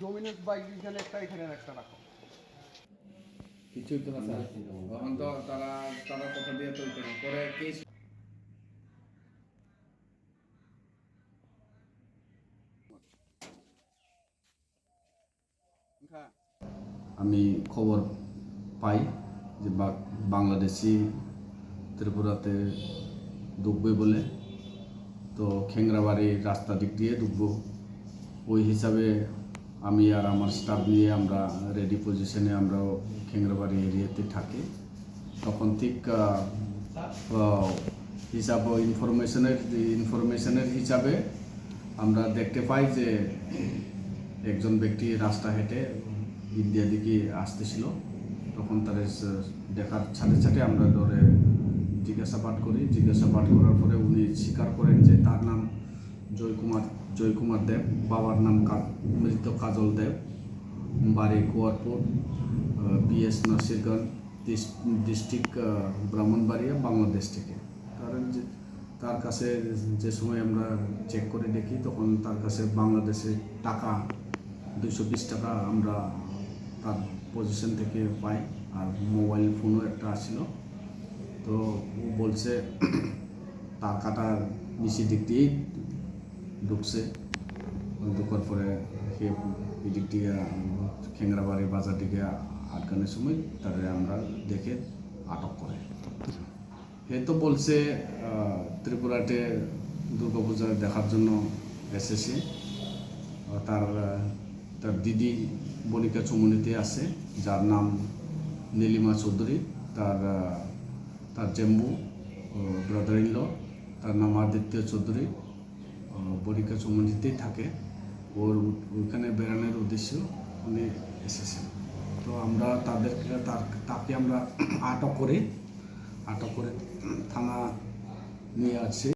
Domino's bike এখানে একটা এখানে একটা রাখো। কিছুই তো না স্যার। তখন তো তারা তারা কথা দিয়ে তো। পরে কেস আমি খবর পাই যে বা- বাংলাদেশি ত্রিপুরাতে ঢুকবে বলে। তো খেংরাবাড়ি রাস্তা দিক দিয়ে ঢুকবো ওই হিসাবে আমি আর আমার স্টাফ নিয়ে আমরা রেডি পজিশনে আমরা খেংরাবাড়ি এরিয়াতে থাকি। তখন ঠিক হিসাব ইনফরমেশনের ইনফরমেশনের হিসাবে আমরা দেখতে পাই যে একজন ব্যক্তি রাস্তা হেঁটে ইন্ডিয়া দিকে আসতেছিল। তখন তার দেখার সাথে সাথে আমরা ধরে জিজ্ঞাসাবাদ করি। জিজ্ঞাসাবাদ করার পরে উনি স্বীকার করেন যে তার নাম জয়কুমার জয়কুমার দেব, বাবার নাম মৃত কাজল দেব, বাড়ি কুয়ারপুর পিএস নাসিরগঞ্জ ডিস্ট্রিক্ট ব্রাহ্মণবাড়িয়া, বাংলাদেশ থেকে। কারণ যে, তার কাছে যে সময় আমরা চেক করে দেখি, তখন তার কাছে বাংলাদেশে টাকা দুশো বিশ টাকা আমরা তার পজিশন থেকে পাই, আর মোবাইল ফোনও একটা আসছিল। তো ও বলছে টাকাটা কাটা নিচের দিক দিয়েই ঢুকছে। ঢুকার পরে সে এদিক দিয়ে খেংরাবাড়ি বাজার দিকে আটকানোর সময় তাদের আমরা দেখে আটক করে। হে তো বলছে ত্রিপুরাতে দুর্গাপূজা দেখার জন্য এসেছে। তার তার দিদি বনিকা চুমনিতে আছে, যার নাম নীলিমা চৌধুরী। তার তার জেম্বু ব্রাদার ইন ল তার নাম আদিত্য চৌধুরী। আহ, চৌমন্ডিতেই থাকে। ওর ওইখানে বেড়ানোর উদ্দেশ্য উনি এসেছেন। তো আমরা তাদেরকে তার তাকে আমরা আটক করে আটক করে থানা নিয়ে আসছি।